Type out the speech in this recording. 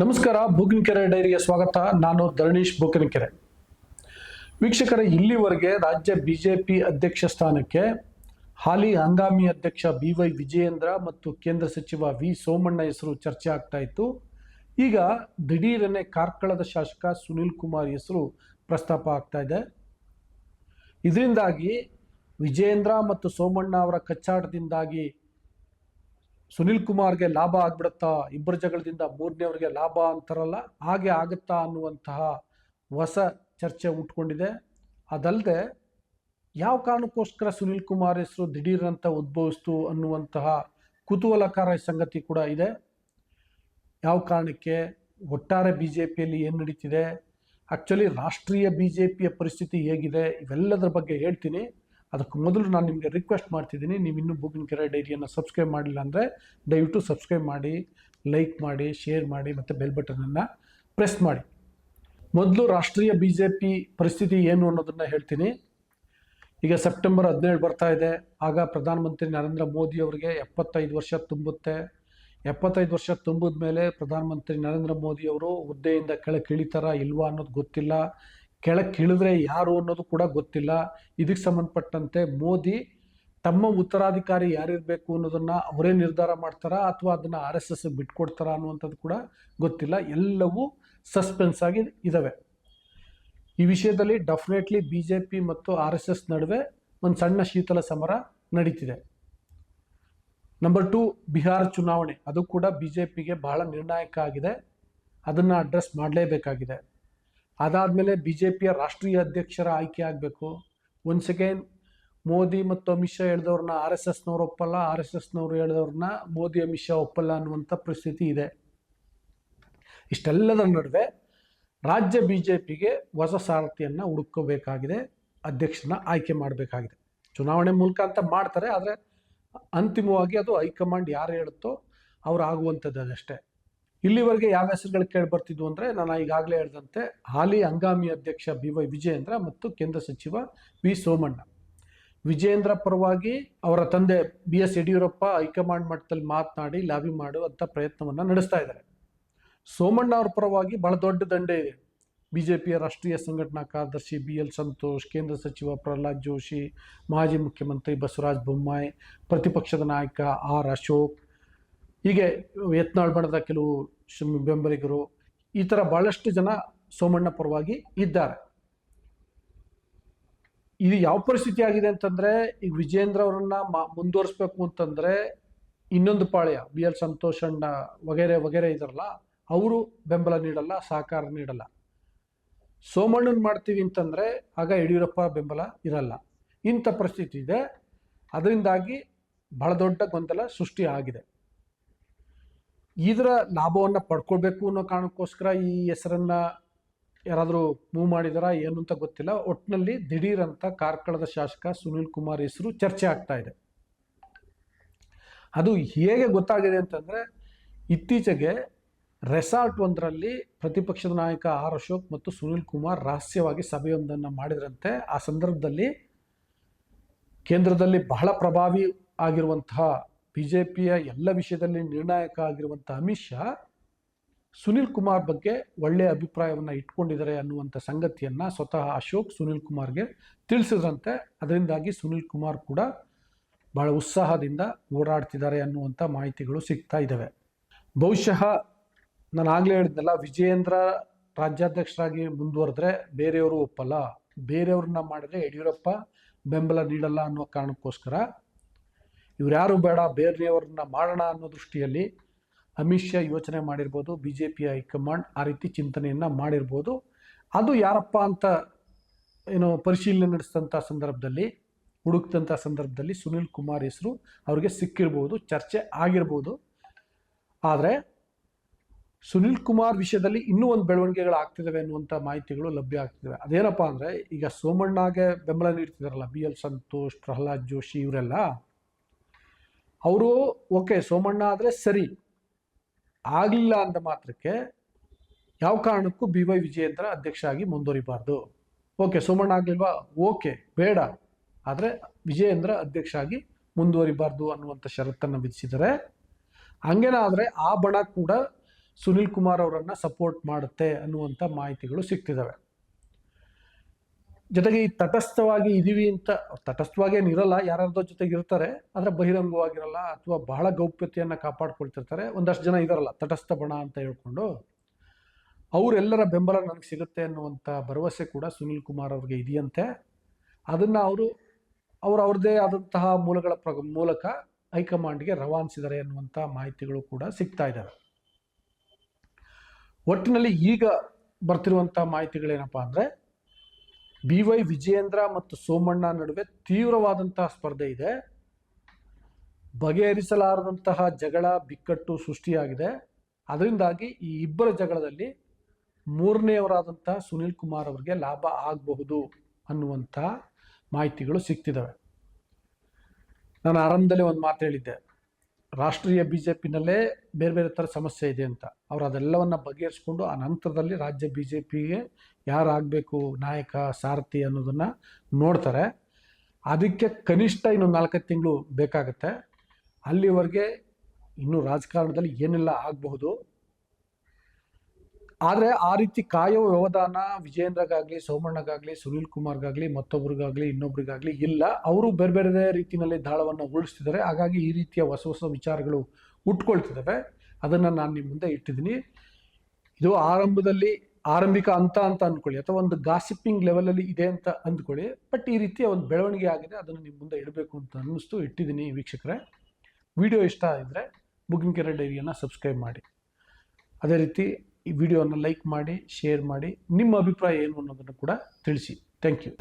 ನಮಸ್ಕಾರ ಬೂಕಿನಕೆರೆ ಡೈರಿಗೆ ಸ್ವಾಗತ. ನಾನು ಧರಣೀಶ್ ಬೂಕಿನಕೆರೆ ವೀಕ್ಷಕರ, ಇಲ್ಲಿವರೆಗೆ ರಾಜ್ಯ ಬಿಜೆಪಿ ಅಧ್ಯಕ್ಷ ಸ್ಥಾನಕ್ಕೆ, ಹಾಲಿ ಹಂಗಾಮಿ ಅಧ್ಯಕ್ಷ ಬಿ ವೈ ವಿಜಯೇಂದ್ರ ಮತ್ತು ಕೇಂದ್ರ ಸಚಿವ ವಿ ಸೋಮಣ್ಣ ಹೆಸರು ಚರ್ಚೆ ಆಗ್ತಾ ಇತ್ತು. ಈಗ ದಿಢೀರನೆ ಕಾರ್ಕಳದ ಶಾಸಕ ಸುನಿಲ್ ಕುಮಾರ್ ಹೆಸರು ಪ್ರಸ್ತಾಪ ಆಗ್ತಾ ಇದೆ. ಇದರಿಂದಾಗಿ ವಿಜಯೇಂದ್ರ ಮತ್ತು ಸೋಮಣ್ಣ ಅವರ ಕಚ್ಚಾಟದಿಂದಾಗಿ ಸುನಿಲ್ ಕುಮಾರ್ಗೆ ಲಾಭ ಆಗ್ಬಿಡುತ್ತಾ? ಇಬ್ಬರ ಜಗಳದಿಂದ ಮೂರನೇವರಿಗೆ ಲಾಭ ಅಂತಾರಲ್ಲ, ಹಾಗೆ ಆಗುತ್ತಾ ಅನ್ನುವಂತಹ ಹೊಸ ಚರ್ಚೆ ಉಟ್ಕೊಂಡಿದೆ. ಅದಲ್ಲದೆ ಯಾವ ಕಾರಣಕ್ಕೋಸ್ಕರ ಸುನಿಲ್ ಕುಮಾರ್ ಹೆಸರು ದಿಢೀರಂತ ಉದ್ಭವಿಸ್ತು ಅನ್ನುವಂತಹ ಕುತೂಹಲಕಾರ ಸಂಗತಿ ಕೂಡ ಇದೆ. ಯಾವ ಕಾರಣಕ್ಕೆ? ಒಟ್ಟಾರೆ ಬಿ ಜೆ ಪಿಯಲ್ಲಿ ಏನು ನಡೀತಿದೆ? ಆ್ಯಕ್ಚುಲಿ ರಾಷ್ಟ್ರೀಯ ಬಿ ಜೆ ಪಿಯ ಪರಿಸ್ಥಿತಿ ಹೇಗಿದೆ? ಇವೆಲ್ಲದರ ಬಗ್ಗೆ ಹೇಳ್ತೀನಿ. ಅದಕ್ಕೆ ಮೊದಲು ನಾನು ನಿಮಗೆ ರಿಕ್ವೆಸ್ಟ್ ಮಾಡ್ತಿದ್ದೀನಿ, ನೀವು ಇನ್ನೂ ಬುಗಿನ ಕೆರೆ ಡೈರಿಯನ್ನು ಸಬ್ಸ್ಕ್ರೈಬ್ ಮಾಡಿಲ್ಲ ಅಂದರೆ ದಯವಿಟ್ಟು ಸಬ್ಸ್ಕ್ರೈಬ್ ಮಾಡಿ ಲೈಕ್ ಮಾಡಿ ಶೇರ್ ಮಾಡಿ, ಮತ್ತು ಬೆಲ್ ಬಟನನ್ನು ಪ್ರೆಸ್ ಮಾಡಿ. ಮೊದಲು ರಾಷ್ಟ್ರೀಯ ಬಿ ಜೆ ಪಿ ಪರಿಸ್ಥಿತಿ ಏನು ಅನ್ನೋದನ್ನು ಹೇಳ್ತೀನಿ. ಈಗ ಸೆಪ್ಟೆಂಬರ್ ಹದಿನೇಳು ಬರ್ತಾ ಇದೆ. ಆಗ ಪ್ರಧಾನಮಂತ್ರಿ ನರೇಂದ್ರ ಮೋದಿ ಅವರಿಗೆ ಎಪ್ಪತ್ತೈದು ವರ್ಷ ತುಂಬುತ್ತೆ. ಎಪ್ಪತ್ತೈದು ವರ್ಷ ತುಂಬಿದ ಮೇಲೆ ಪ್ರಧಾನಮಂತ್ರಿ ನರೇಂದ್ರ ಮೋದಿ ಅವರು ಹುದ್ದೆಯಿಂದ ಕೆಳಕ್ಕೆ ಇಳಿತಾರ ಇಲ್ವಾ ಅನ್ನೋದು ಗೊತ್ತಿಲ್ಲ. ಕೆಳಕ್ಕೆ ಇಳಿದ್ರೆ ಯಾರು ಅನ್ನೋದು ಕೂಡ ಗೊತ್ತಿಲ್ಲ. ಇದಕ್ಕೆ ಸಂಬಂಧಪಟ್ಟಂತೆ ಮೋದಿ ತಮ್ಮ ಉತ್ತರಾಧಿಕಾರಿ ಯಾರಿರಬೇಕು ಅನ್ನೋದನ್ನು ಅವರೇ ನಿರ್ಧಾರ ಮಾಡ್ತಾರಾ ಅಥವಾ ಅದನ್ನು ಆರ್ ಎಸ್ ಎಸ್ ಬಿಟ್ಕೊಡ್ತಾರಾ ಅನ್ನುವಂಥದ್ದು ಕೂಡ ಗೊತ್ತಿಲ್ಲ. ಎಲ್ಲವೂ ಸಸ್ಪೆನ್ಸ್ ಆಗಿ ಇದ್ದಾವೆ ಈ ವಿಷಯದಲ್ಲಿ ಡೆಫಿನೆಟ್ಲಿ ಬಿ ಜೆ ಪಿ ಮತ್ತು ಆರ್ ಎಸ್ ಎಸ್ ನಡುವೆ ಒಂದು ಸಣ್ಣ ಶೀತಲ ಸಮರ ನಡೀತಿದೆ. ನಂಬರ್ ಟು, ಬಿಹಾರ ಚುನಾವಣೆ. ಅದು ಕೂಡ ಬಿ ಜೆ ಪಿಗೆ ಬಹಳ ನಿರ್ಣಾಯಕ ಆಗಿದೆ. ಅದನ್ನು ಅಡ್ರೆಸ್ ಮಾಡಲೇಬೇಕಾಗಿದೆ. ಅದಾದಮೇಲೆ ಬಿ ಜೆ ಪಿಯ ರಾಷ್ಟ್ರೀಯ ಅಧ್ಯಕ್ಷರ ಆಯ್ಕೆ ಆಗಬೇಕು. ಒನ್ಸ್ ಅಗೇನ್ ಮೋದಿ ಮತ್ತು ಅಮಿತ್ ಶಾ ಹೇಳಿದವ್ರನ್ನ ಆರ್ ಎಸ್ ಎಸ್ನವ್ರು ಒಪ್ಪಲ್ಲ, ಆರ್ ಎಸ್ ಎಸ್ನವ್ರು ಹೇಳಿದವ್ರನ್ನ ಮೋದಿ, ಅಮಿತ್ ಶಾ ಒಪ್ಪಲ್ಲ ಅನ್ನುವಂಥ ಪರಿಸ್ಥಿತಿ ಇದೆ. ಇಷ್ಟೆಲ್ಲದ ನಡುವೆ ರಾಜ್ಯ ಬಿ ಜೆ ಪಿಗೆ ಹೊಸ ಸಾರಥಿಯನ್ನು ಹುಡುಕೋಬೇಕಾಗಿದೆ ಅಧ್ಯಕ್ಷನ ಆಯ್ಕೆ ಮಾಡಬೇಕಾಗಿದೆ. ಚುನಾವಣೆ ಮೂಲಕ ಅಂತ ಮಾಡ್ತಾರೆ, ಆದರೆ ಅಂತಿಮವಾಗಿ ಅದು ಹೈಕಮಾಂಡ್ ಯಾರು ಹೇಳುತ್ತೋ ಅವ್ರು ಆಗುವಂಥದ್ದು ಅದಷ್ಟೇ ಇಲ್ಲಿವರೆಗೆ ಯಾವ ಹೆಸರುಗಳು ಕೇಳಿ ಬರ್ತಿದ್ವು ಅಂದರೆ ನಾನು ಈಗಾಗಲೇ ಹೇಳಿದಂತೆ ಹಾಲಿ ಹಂಗಾಮಿ ಅಧ್ಯಕ್ಷ ಬಿ ವೈ ವಿಜಯೇಂದ್ರ ಮತ್ತು ಕೇಂದ್ರ ಸಚಿವ ವಿ ಸೋಮಣ್ಣ. ವಿಜಯೇಂದ್ರ ಪರವಾಗಿ ಅವರ ತಂದೆ ಬಿ ಎಸ್ ಯಡಿಯೂರಪ್ಪ ಹೈಕಮಾಂಡ್ ಮಟ್ಟದಲ್ಲಿ ಮಾತನಾಡಿ ಲಾಬಿ ಮಾಡುವಂಥ ಪ್ರಯತ್ನವನ್ನು ನಡೆಸ್ತಾ ಇದ್ದಾರೆ. ಸೋಮಣ್ಣ ಅವರ ಪರವಾಗಿ ಬಹಳ ದೊಡ್ಡ ದಂಡೆ ಇದೆ. ಬಿ ಜೆ ಪಿಯ ರಾಷ್ಟ್ರೀಯ ಸಂಘಟನಾ ಕಾರ್ಯದರ್ಶಿ ಬಿ ಎಲ್ ಸಂತೋಷ್, ಕೇಂದ್ರ ಸಚಿವ ಪ್ರಹ್ಲಾದ್ ಜೋಶಿ, ಮಾಜಿ ಮುಖ್ಯಮಂತ್ರಿ ಬಸವರಾಜ ಬೊಮ್ಮಾಯಿ, ಪ್ರತಿಪಕ್ಷದ ನಾಯಕ ಆರ್ ಅಶೋಕ್ ಹೀಗೆ ಯತ್ನಾಳ್ ಬಣದ ಕೆಲವು ಬೆಂಬಲಿಗರು, ಈ ಥರ ಭಾಳಷ್ಟು ಜನ ಸೋಮಣ್ಣ ಪರವಾಗಿ ಇದ್ದಾರೆ. ಇದು ಯಾವ ಪರಿಸ್ಥಿತಿ ಆಗಿದೆ ಅಂತಂದ್ರೆ, ಈಗ ವಿಜೇಂದ್ರ ಅವರನ್ನ ಮುಂದುವರಿಸ್ಬೇಕು ಅಂತಂದ್ರೆ, ಇನ್ನೊಂದು ಪಾಳ್ಯ, ಬಿ ಎಲ್ ಸಂತೋಷ್ ಅಣ್ಣ ವಗೇರೆ ವಗೇರೆ ಇದಾರಲ್ಲ, ಅವರು ಬೆಂಬಲ ನೀಡಲ್ಲ, ಸಹಕಾರ ನೀಡಲ್ಲ. ಸೋಮಣ್ಣನ ಮಾಡ್ತೀವಿ ಅಂತಂದ್ರೆ, ಆಗ ಯಡಿಯೂರಪ್ಪ ಬೆಂಬಲ ಇರಲ್ಲ. ಇಂಥ ಪರಿಸ್ಥಿತಿ ಇದೆ. ಅದರಿಂದಾಗಿ ಬಹಳ ದೊಡ್ಡ ಗೊಂದಲ ಸೃಷ್ಟಿ ಆಗಿದೆ. ಇದರ ಲಾಭವನ್ನು ಪಡ್ಕೊಳ್ಬೇಕು ಅನ್ನೋ ಕಾರಣಕ್ಕೋಸ್ಕರ ಈ ಹೆಸರನ್ನ ಯಾರಾದರೂ ಮೂವ್ ಮಾಡಿದಾರ ಏನು ಅಂತ ಗೊತ್ತಿಲ್ಲ. ಒಟ್ಟಿನಲ್ಲಿ ದಿಢೀರ್ ಅಂತ ಕಾರ್ಕಳದ ಶಾಸಕ ಸುನಿಲ್ ಕುಮಾರ್ ಹೆಸರು ಚರ್ಚೆ ಆಗ್ತಾ ಇದೆ. ಅದು ಹೇಗೆ ಗೊತ್ತಾಗಿದೆ ಅಂತಂದ್ರೆ, ಇತ್ತೀಚೆಗೆ ರೆಸಾರ್ಟ್ ಒಂದರಲ್ಲಿ ಪ್ರತಿಪಕ್ಷದ ನಾಯಕ ಆರ್ ಅಶೋಕ್ ಮತ್ತು ಸುನಿಲ್ ಕುಮಾರ್ ರಹಸ್ಯವಾಗಿ ಸಭೆಯೊಂದನ್ನು ಮಾಡಿದ್ರಂತೆ. ಆ ಸಂದರ್ಭದಲ್ಲಿ ಕೇಂದ್ರದಲ್ಲಿ ಬಹಳ ಪ್ರಭಾವಿ ಆಗಿರುವಂತಹ ಬಿ ಜೆ ಪಿಯ ಎಲ್ಲ ವಿಷಯದಲ್ಲಿ ನಿರ್ಣಾಯಕ ಆಗಿರುವಂಥ ಅಮಿತ್ ಶಾ, ಸುನಿಲ್ ಕುಮಾರ್ ಬಗ್ಗೆ ಒಳ್ಳೆಯ ಅಭಿಪ್ರಾಯವನ್ನು ಇಟ್ಕೊಂಡಿದ್ದಾರೆ ಅನ್ನುವಂಥ ಸಂಗತಿಯನ್ನು ಸ್ವತಃ ಅಶೋಕ್ ಸುನಿಲ್ ಕುಮಾರ್ಗೆ ತಿಳಿಸಿದ್ರಂತೆ. ಅದರಿಂದಾಗಿ ಸುನಿಲ್ ಕುಮಾರ್ ಕೂಡ ಬಹಳ ಉತ್ಸಾಹದಿಂದ ಓಡಾಡ್ತಿದ್ದಾರೆ ಅನ್ನುವಂಥ ಮಾಹಿತಿಗಳು ಸಿಗ್ತಾ ಇದ್ದಾವೆ ಬಹುಶಃ ನಾನು ಆಗಲೇ ಹೇಳಿದ್ನಲ್ಲ, ವಿಜಯೇಂದ್ರ ರಾಜ್ಯಾಧ್ಯಕ್ಷರಾಗಿ ಮುಂದುವರೆದ್ರೆ ಬೇರೆಯವರು ಒಪ್ಪಲ್ಲ. ಬೇರೆಯವ್ರನ್ನ ಮಾಡಿದ್ರೆ ಯಡಿಯೂರಪ್ಪ ಬೆಂಬಲ ನೀಡಲ್ಲ ಅನ್ನೋ ಕಾರಣಕ್ಕೋಸ್ಕರ ಯಾರು ಬೇಡ, ಬೇರೆಯವ್ರನ್ನ ಮಾಡೋಣ ಅನ್ನೋ ದೃಷ್ಟಿಯಲ್ಲಿ ಅಮಿತ್ ಶಾ ಯೋಚನೆ ಮಾಡಿರ್ಬೋದು ಬಿ ಜೆ ಪಿ ಹೈಕಮಾಂಡ್ ಆ ರೀತಿ ಚಿಂತನೆಯನ್ನು ಮಾಡಿರ್ಬೋದು. ಅದು ಯಾರಪ್ಪ ಅಂತ ಏನು ಪರಿಶೀಲನೆ ನಡೆಸಿದಂಥ ಸಂದರ್ಭದಲ್ಲಿ ಹುಡುಕ್ದಂಥ ಸಂದರ್ಭದಲ್ಲಿ ಸುನಿಲ್ ಕುಮಾರ್ ಹೆಸರು ಅವ್ರಿಗೆ ಸಿಕ್ಕಿರ್ಬೋದು, ಚರ್ಚೆ ಆಗಿರ್ಬೋದು. ಆದರೆ ಸುನಿಲ್ ಕುಮಾರ್ ವಿಷಯದಲ್ಲಿ ಇನ್ನೂ ಒಂದು ಬೆಳವಣಿಗೆಗಳು ಆಗ್ತಿದ್ದಾವೆ ಅನ್ನುವಂಥ ಮಾಹಿತಿಗಳು ಲಭ್ಯ ಆಗ್ತಿದ್ದಾವೆ ಅದೇನಪ್ಪ ಅಂದರೆ ಈಗ ಸೋಮಣ್ಣಗೆ ಬೆಂಬಲ ನೀಡ್ತಿದ್ದಾರಲ್ಲ ಬಿ ಎಲ್ ಸಂತೋಷ್, ಪ್ರಹ್ಲಾದ್ ಜೋಶಿ, ಇವರೆಲ್ಲ ಅವರು, ಓಕೆ, ಸೋಮಣ್ಣ ಆದರೆ ಸರಿ. ಆಗಲಿಲ್ಲ ಅಂದ ಮಾತ್ರಕ್ಕೆ ಯಾವ ಕಾರಣಕ್ಕೂ ಬಿ ವೈ ವಿಜಯೇಂದ್ರ ಅಧ್ಯಕ್ಷ ಆಗಿ ಮುಂದುವರಿಬಾರ್ದು. ಓಕೆ, ಸೋಮಣ್ಣ ಆಗಲಿಲ್ವಾ? ಓಕೆ, ಬೇಡ. ಆದರೆ ವಿಜಯೇಂದ್ರ ಅಧ್ಯಕ್ಷ ಆಗಿ ಮುಂದುವರಿಬಾರ್ದು ಅನ್ನುವಂಥ ಷರತ್ತನ್ನು ವಿಧಿಸಿದರೆ ಹಂಗೇನಾದರೆ ಆ ಬಣ ಕೂಡ ಸುನಿಲ್ ಕುಮಾರ್ ಅವರನ್ನು ಸಪೋರ್ಟ್ ಮಾಡುತ್ತೆ ಅನ್ನುವಂಥ ಮಾಹಿತಿಗಳು ಸಿಗ್ತಿದ್ದಾವೆ ಜೊತೆಗೆ ಈ ತಟಸ್ಥವಾಗಿ ಇದೀವಿ ಅಂತ, ತಟಸ್ಥವಾಗಿ ಇರಲ್ಲ, ಯಾರ್ಯಾರ್ದೋ ಜೊತೆಗೆ ಇರ್ತಾರೆ, ಆದರೆ ಬಹಿರಂಗವಾಗಿರಲ್ಲ ಅಥವಾ ಬಹಳ ಗೌಪ್ಯತೆಯನ್ನು ಕಾಪಾಡ್ಕೊಳ್ತಿರ್ತಾರೆ, ಒಂದಷ್ಟು ಜನ ಇದಾರಲ್ಲ, ತಟಸ್ಥ ಬಣ ಅಂತ ಹೇಳ್ಕೊಂಡು. ಅವರೆಲ್ಲರ ಬೆಂಬಲ ನನಗೆ ಸಿಗುತ್ತೆ ಅನ್ನುವಂಥ ಭರವಸೆ ಕೂಡ ಸುನಿಲ್ ಕುಮಾರ್ ಅವ್ರಿಗೆ ಇದೆಯಂತೆ. ಅದನ್ನು ಅವರು ಅವರು ಅವ್ರದ್ದೇ ಆದಂತಹ ಮೂಲಗಳ ಪ್ರ, ಮೂಲಕ ಹೈಕಮಾಂಡ್ಗೆ ರವಾನಿಸಿದ್ದಾರೆ ಅನ್ನುವಂಥ ಮಾಹಿತಿಗಳು ಕೂಡ ಸಿಗ್ತಾ ಇದ್ದಾವೆ ಒಟ್ಟಿನಲ್ಲಿ ಈಗ ಬರ್ತಿರುವಂಥ ಮಾಹಿತಿಗಳೇನಪ್ಪ ಅಂದರೆ ಬಿ ವೈ ವಿಜಯೇಂದ್ರ ಮತ್ತು ಸೋಮಣ್ಣ ನಡುವೆ ತೀವ್ರವಾದಂತಹ ಸ್ಪರ್ಧೆ ಇದೆ. ಬಗೆಹರಿಸಲಾರದಂತಹ ಜಗಳ, ಬಿಕ್ಕಟ್ಟು ಸೃಷ್ಟಿಯಾಗಿದೆ. ಅದರಿಂದಾಗಿ ಈ ಇಬ್ಬರ ಜಗಳದಲ್ಲಿ ಮೂರನೆಯವರಾದಂತಹ ಸುನಿಲ್ ಕುಮಾರ್ ಅವರಿಗೆ ಲಾಭ ಆಗಬಹುದು ಅನ್ನುವಂಥ ಮಾಹಿತಿಗಳು ಸಿಗ್ತಿದ್ದಾವೆ. ನಾನು ಆರಂಭದಲ್ಲಿ ಒಂದು ಮಾತು ಹೇಳಿದ್ದೆ. ರಾಷ್ಟ್ರೀಯ ಬಿ ಜೆ ಪಿನಲ್ಲೇ ಬೇರೆ ಬೇರೆ ಥರ ಸಮಸ್ಯೆ ಇದೆ ಅಂತ. ಅವರು ಅದೆಲ್ಲವನ್ನು ಬಗೆಹರಿಸ್ಕೊಂಡು ಆ ನಂತರದಲ್ಲಿ ರಾಜ್ಯ ಬಿ ಜೆ ಪಿಗೆ ಯಾರಾಗಬೇಕು, ನಾಯಕ, ಸಾರಥಿ ಅನ್ನೋದನ್ನು ನೋಡ್ತಾರೆ. ಅದಕ್ಕೆ ಕನಿಷ್ಠ ಇನ್ನೊಂದು ನಾಲ್ಕೈದು ತಿಂಗಳು ಬೇಕಾಗುತ್ತೆ. ಅಲ್ಲಿವರೆಗೆ ಇನ್ನೂ ರಾಜಕಾರಣದಲ್ಲಿ ಏನೆಲ್ಲ ಆಗಬಹುದು ಆದರೆ ಆ ರೀತಿ ಕಾಯೋ ವ್ಯವಧಾನ ವಿಜೇಂದ್ರಗಾಗಲಿ ಸೋಮಣ್ಣಗಾಗಲಿ, ಸುನೀಲ್ ಕುಮಾರ್ಗಾಗಲಿ, ಮತ್ತೊಬ್ರಿಗಾಗಲಿ, ಇನ್ನೊಬ್ರಿಗಾಗಲಿ ಇಲ್ಲ. ಅವರು ಬೇರೆ ಬೇರೆ ರೀತಿಯಲ್ಲಿ ದಾಳವನ್ನು ಉರುಳಿಸ್ತಿದ್ದಾರೆ. ಹಾಗಾಗಿ ಈ ರೀತಿಯ ಹೊಸ ಹೊಸ ವಿಚಾರಗಳು ಉಟ್ಕೊಳ್ತಿದ್ದಾವೆ. ಅದನ್ನು ನಾನು ನಿಮ್ಮ ಮುಂದೆ ಇಟ್ಟಿದ್ದೀನಿ. ಇದು ಆರಂಭದಲ್ಲಿ ಆರಂಭಿಕ ಹಂತ ಅಂತ ಅಂದ್ಕೊಳ್ಳಿ ಅಥವಾ ಒಂದು ಗಾಸಿಪಿಂಗ್ ಲೆವೆಲಲ್ಲಿ ಇದೆ ಅಂತ ಅಂದ್ಕೊಳ್ಳಿ. ಬಟ್ ಈ ರೀತಿಯ ಒಂದು ಬೆಳವಣಿಗೆ ಆಗಿದೆ. ಅದನ್ನು ನಿಮ್ಮ ಮುಂದೆ ಇಡಬೇಕು ಅಂತ ಅನ್ನಿಸ್ತು. ಇಟ್ಟಿದ್ದೀನಿ ವೀಕ್ಷಕರೇ. ವಿಡಿಯೋ ಇಷ್ಟ ಇದ್ದರೆ ಬುಕಿಂಗ್ ಕೆರೆ ಡೈರಿಯನ್ನು ಸಬ್ಸ್ಕ್ರೈಬ್ ಮಾಡಿ. ಅದೇ ರೀತಿ ಈ ವಿಡಿಯೋನ ಲೈಕ್ ಮಾಡಿ ಶೇರ್ ಮಾಡಿ ನಿಮ್ಮ ಅಭಿಪ್ರಾಯ ಏನು ಅನ್ನೋದನ್ನು ಕೂಡ ತಿಳಿಸಿ. Thank you